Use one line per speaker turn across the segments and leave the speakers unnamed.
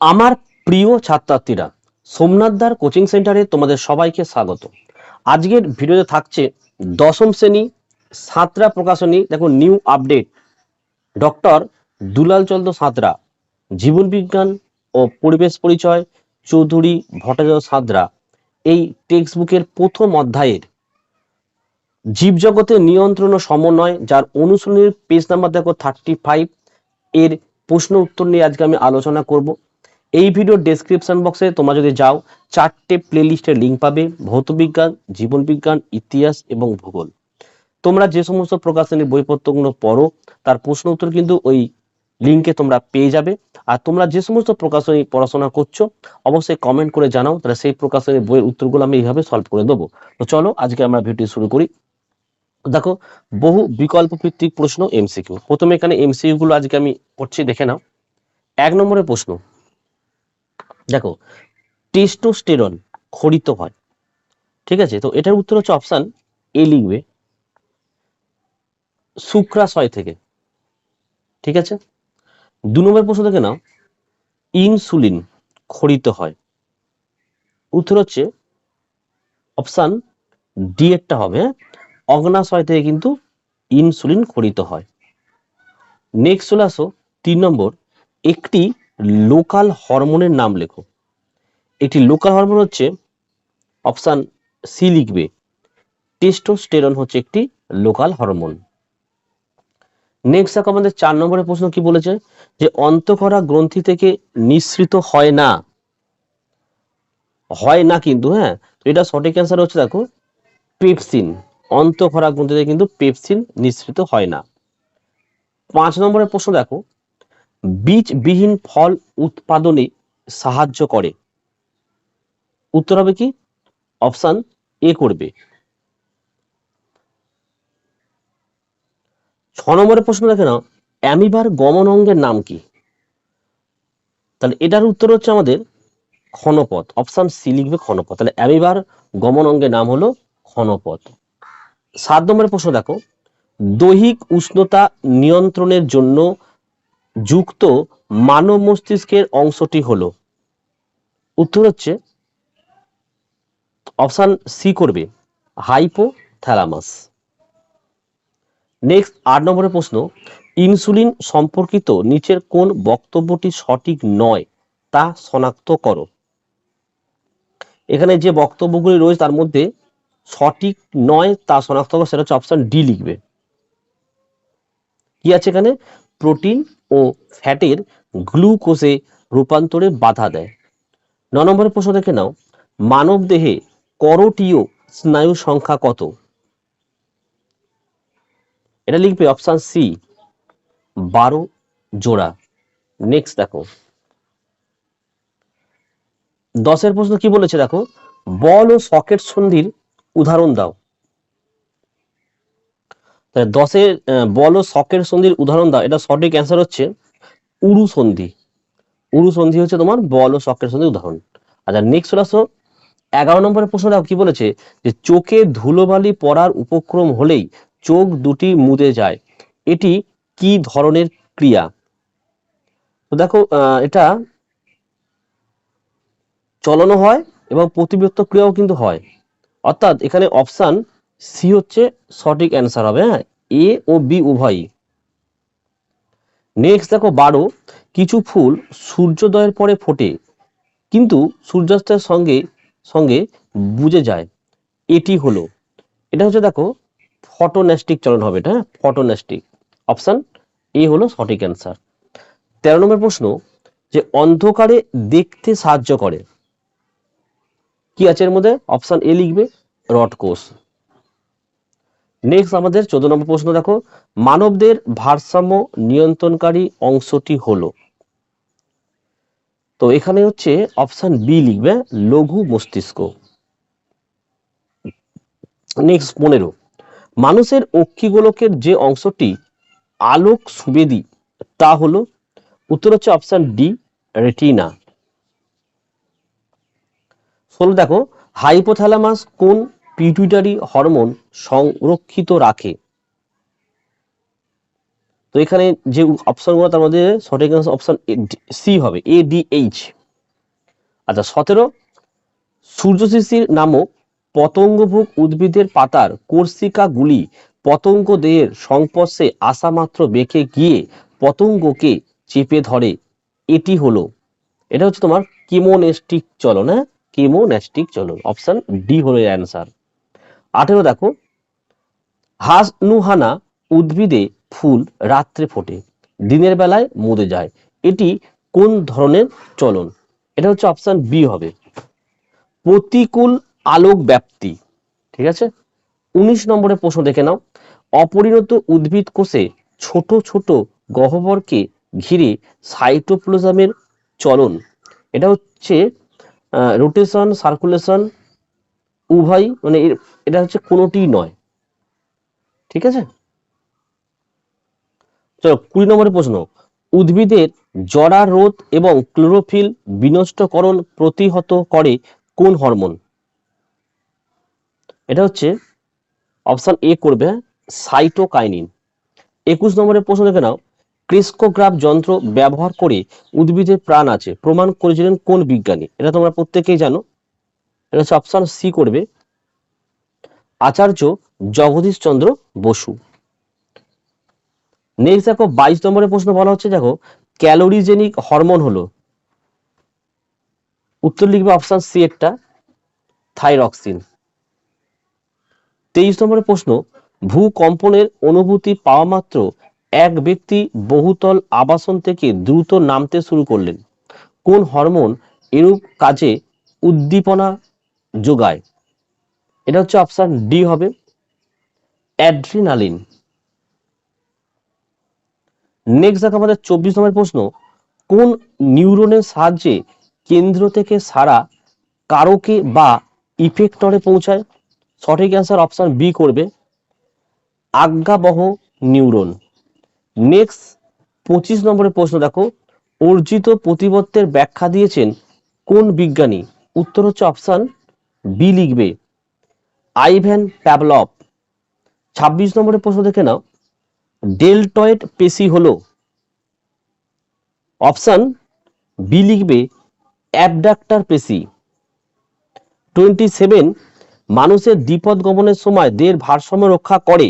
আমার প্রিয় ছাত্রছাত্রীরা সোমনাথদার কোচিং সেন্টারে তোমাদের সবাইকে স্বাগত। আজকের ভিডিওতে থাকছে দশম শ্রেণি সাঁতরা প্রকাশনী, দেখো new update. Doctor Dulal Chandra Santra, জীবন বিজ্ঞান ও পরিবেশ পরিচয়, চৌধুরী ভট্টাচার্য সাঁতরা। এই টেক্সট বুকের প্রথম অধ্যায়ের জীবজগতের নিয়ন্ত্রণ ও সমন্বয়, যার অনুশীলনীর পেজ নাম্বার দেখো থার্টি ফাইভ এর প্রশ্ন উত্তর নিয়ে আজকে আমি আলোচনা করব। এই ভিডিওর ডেসক্রিপশন বক্সে তোমরা যদি যাও, চারটে প্লেলিস্টের লিঙ্ক পাবে ভৌতবিজ্ঞান জীবনবিজ্ঞান ইতিহাস এবং ভূগোল। তোমরা যে সমস্ত প্রকাশনীর বইপত্রগুলো পড়ো, তার প্রশ্ন উত্তর কিন্তু ওই লিঙ্কে তোমরা পেয়ে যাবে। আর তোমরা যে সমস্ত প্রকাশনী পড়াশোনা করছ, অবশ্যই কমেন্ট করে জানাও, তাহলে সেই প্রকাশনীর বইয়ের উত্তরগুলো আমি এইভাবে সলভ করে দেবো। তো চলো, আজকে আমরা ভিডিও শুরু করি। দেখো, বহু বিকল্প ভিত্তিক প্রশ্ন এমসিকিউ প্রথমে এখানে এমসিকিউ গুলো আজকে আমি করছি দেখে নাও। এক নম্বরের প্রশ্ন দেখো টেস্টোস্টেরন খরিত হয়। ঠিক আছে? তো এটার উত্তর হচ্ছে অপশন এ লিখবে। শুক্রাশয় থেকে। ঠিক আছে? দু নম্বর প্রশ্ন দেখে নাও। ইনসুলিন খরিত হয়। উত্তর হচ্ছে অপশন ডি এরটা হবে হ্যাঁ? অগ্নাশয় থেকে কিন্তু ইনসুলিন খরিত হয়। নেক্সট চলে আসো তিন নম্বর। একটি লোকাল হরমোনের নাম লেখো। একটি লোকাল হরমোন হচ্ছে অপশান সি লিখবে। টেস্টোস্টেরন হচ্ছে একটি লোকাল হরমোন। নেক্সট দেখো আমাদের চার নম্বরের প্রশ্ন কি বলেছে? যে অন্তঃকরা গ্রন্থি থেকে নিঃসৃত হয় না। হয় না কিন্তু হ্যাঁ? এটা সঠিক অ্যান্সার হচ্ছে দেখো, পেপসিন। অন্তঃক্ষরা গ্রন্থি থেকে কিন্তু পেপসিন নিঃসৃত হয় না। পাঁচ নম্বরের প্রশ্ন দেখো বীজবিহীন ফল উৎপাদনে সাহায্য করে। উত্তর হবে কি? অপশন এ করবে। ছ নম্বরের প্রশ্ন দেখে নাও, অ্যামিবার গমন অঙ্গের নাম কি? তাহলে এটার উত্তর হচ্ছে আমাদের ক্ষণপথ। অপশন সি লিখবে ক্ষণপথ। তাহলে অ্যামিবার গমন অঙ্গের নাম হলো ক্ষণপথ। সাত নম্বরের প্রশ্ন দেখো, দৈহিক উষ্ণতা নিয়ন্ত্রণের জন্য যুক্ত মানব মস্তিষ্কের অংশটি হলো। উত্তর হচ্ছে অপশন সি করবে হাইপো থ্যালামাস নেক্সট আট নম্বরের প্রশ্ন, ইনসুলিন সম্পর্কিত নিচের কোন বক্তব্যটি সঠিক নয় তা শনাক্ত করো। এখানে যে বক্তব্যগুলি রয়েছে তার মধ্যে সঠিক নয় তা শনাক্ত করো, সেটা হচ্ছে অপশন ডি লিখবে। কি আছে এখানে? প্রোটিন ও ফ্যাটের গ্লুকোজে রূপান্তরে বাধা দেয়। ন নম্বরের প্রশ্ন দেখে নাও, মানব দেহে করটীয় স্নায়ু সংখ্যা কত? এটা লিখবে অপশন সি, বারো জোড়া। নেক্সট দেখো। দশের প্রশ্ন কি বলেছে দেখো? বল ও সকেট সন্ধির উদাহরণ দাও। তাহলে দশের বল ও সকেট সন্ধির উদাহরণ দাও। এটা সঠিক অ্যান্সার হচ্ছে উরু সন্ধি। উরু সন্ধি হচ্ছে তোমার বল ও সকেট সন্ধির উদাহরণ। আচ্ছা নেক্সট আসো। এগারো নম্বরের প্রশ্ন কি বলেছে? যে চোখে ধুলোবালি পড়ার উপক্রম হলেই চোখ দুটি মুদে যায়। এটি কি ধরনের ক্রিয়া? তো দেখো এটা চলনও হয় এবং প্রতিবিরক্ত ক্রিয়াও কিন্তু হয়। অর্থাৎ এখানে অপশান সি হচ্ছে সঠিক অ্যান্সার হবে হ্যাঁ? এ ও বি উভয়ই। নেক্সট দেখো বারো, কিছু ফুল সূর্যোদয়ের পরে ফোটে, কিন্তু সূর্যাস্তের সঙ্গে সঙ্গে বুঝে যায়। এটি হলো, এটা হচ্ছে দেখো ফটোন্যাস্টিক চলন হবে, এটা হ্যাঁ? ফটোন্যাস্টিক অপশান এ হলো সঠিক অ্যান্সার তেরো নম্বর প্রশ্ন, যে অন্ধকারে দেখতে সাহায্য করে। কি আছে এর মধ্যে? অপশান এ লিখবে, রড কোষ। নেক্সট আমাদের চোদ্দ নম্বর প্রশ্ন দেখো। মানবদের ভারসাম্য নিয়ন্ত্রণকারী অংশটি হলো। তো এখানে হচ্ছে অপশন বি লিখবে, লঘু মস্তিষ্ক। নেক্সট পনেরো। মানুষের অক্ষিগোলকের যে অংশটি আলোক সুবেদী, তা হলো, উত্তর হচ্ছে অপশন ডি রেটিনা ষোলো দেখো হাইপোথ্যালামাস কোন পিটুইটারি হরমোন সংরক্ষিত রাখে। তো এখানে যে অপশনগুলো তার মধ্যে সঠিক অপশন সি হবে। এ ডি এইচ আচ্ছা সতেরো সূর্যশিশির নামক পতঙ্গভুক উদ্ভিদের পাতার কোর্সিকাগুলি পতঙ্গ দেহের সংস্পর্শে আসা মাত্র বেঁকে গিয়ে পতঙ্গকে চেপে ধরে। এটি হলো, এটা হচ্ছে তোমার কেমোনেস্টিক চলন হ্যাঁ? কেমোনেস্টিক চলন। অপশন ডি হলো অ্যান্সার আঠেরো দেখো। হাসনুহানা উদ্ভিদে ফুল রাত্রে ফোটে, দিনের বেলায় মরে যায়। এটি কোন ধরনের চলন? এটা হচ্ছে অপশন বি হবে। প্রতিকূল আলোক ব্যাপ্তি, ঠিক আছে? উনিশ নম্বরের প্রশ্ন দেখে নাও। অপরিণত উদ্ভিদ কোষে ছোট ছোট গহ্বরকে ঘিরে সাইটোপ্লোজামের চলন। এটা হচ্ছে রোটেশন সার্কুলেশন উভয় মানে এটা হচ্ছে কোনোটিই নয়। ঠিক আছে? চলো, কুড়ি নম্বরের প্রশ্ন। উদ্ভিদের জরা রোধ এবং ক্লোরোফিল বিনষ্টকরণ প্রতিহত করে কোন হরমোন? এটা হচ্ছে অপশন এ করবে সাইটোকাইনিন। একুশ নম্বরের প্রশ্ন দেখে নাও। ক্রিস্কোগ্রাফ যন্ত্র ব্যবহার করে উদ্ভিদের প্রাণ আছে। প্রমাণ করেছিলেন কোন বিজ্ঞানী? এটা তোমরা প্রত্যেকেই জানো। এটা হচ্ছে অপশন সি করবে। আচার্য জগদীশ চন্দ্র বসু। নেক্সট দেখো, বাইশ নম্বরের প্রশ্ন বলা হচ্ছে, দেখো ক্যালোরিজেনিক হরমোন হলো। উত্তর লিখবে অপশন সি একটা থাইরক্সিন তেইশ নম্বরের প্রশ্ন, ভূকম্পনের অনুভূতি পাওয়া মাত্র এক ব্যক্তি বহুতল আবাসন থেকে দ্রুত নামতে শুরু করলেন। কোন হরমোন এরূপ কাজে উদ্দীপনা যোগায়। এটা হচ্ছে অপশন ডি হবে অ্যাড্রিনালিন নেক্সট দেখো আমাদের চব্বিশ নম্বর প্রশ্ন, কোন নিউরনের সাহায্যে কেন্দ্র থেকে সারা কারকে বা ইফেক্টরে পৌঁছায়? সঠিক অ্যান্সার অপশন বি করবে আজ্ঞাবহ নিউরন নেক্সট পঁচিশ নম্বরের প্রশ্ন দেখো, অর্জিত প্রতিবত্তের ব্যাখ্যা দিয়েছেন কোন বিজ্ঞানী? উত্তর হচ্ছে অপশন বি লিখবে আইভ্যান প্যাভলভ। ছাব্বিশ নম্বরের প্রশ্ন দেখে নাও। ডেলটয়েড পেশি হলো। অপশন বি লিখবে, অ্যাবডাক্টার পেশি। টোয়েন্টি সেভেন, মানুষের দ্বিপদ গমনের সময় দেহের ভারসাম্য রক্ষা করে।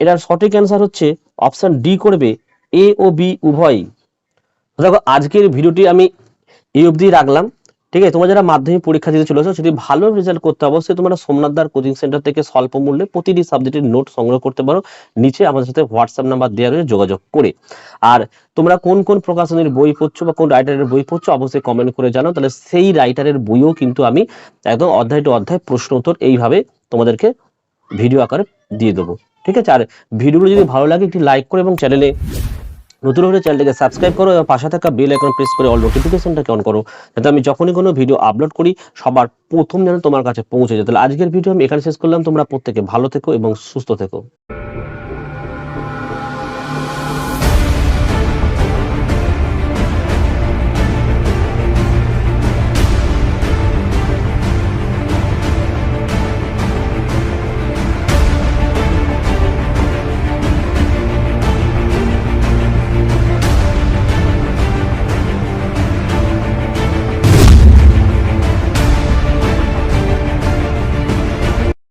এটার সঠিক অ্যান্সার হচ্ছে অপশন ডি করবে, এ ও বি উভয়ই। দেখো, আজকের ভিডিওটি আমি এই অবধি রাখলাম। ঠিক আছে, তোমরা যারা মাধ্যমিক পরীক্ষা দিতে চলেছো, যদি ভালো রেজাল্ট করতে অবশ্যই তোমরা সোমনাথ দার কোচিং সেন্টার থেকে স্বল্প মূল্যে প্রতিটি সাবজেক্টের নোট সংগ্রহ করতে পারো। নিচে আমাদের সাথে হোয়াটসঅ্যাপ নাম্বার দেওয়া রয়েছে, যোগাযোগ করে। আর তোমরা কোন কোন প্রকাশনীর বই পড়ছো বা কোন রাইটারের বই পড়ছো, অবশ্যই কমেন্ট করে জানো তাহলে সেই রাইটারের বইও কিন্তু আমি একদম অধ্যায় টু অধ্যায় প্রশ্ন উত্তর এইভাবে তোমাদেরকে ভিডিও আকারে দিয়ে দেবো। ঠিক আছে, আর ভিডিওগুলো যদি ভালো লাগে, একটি লাইক করো এবং চ্যানেলে নতুন হলে চ্যানেলটাকে সাবস্ক্রাইব করো এবং পাশে থাকা বেল আইকন প্রেস করে অল নোটিফিকেশনটাকে অন করো, যাতে আমি যখনই কোনো ভিডিও আপলোড করি, সবার প্রথম যেন তোমার কাছে পৌঁছে যায়। তাহলে আজকের ভিডিও আমি এখানে শেষ করলাম। তোমরা প্রত্যেকে ভালো থেকো এবং সুস্থ থেকো।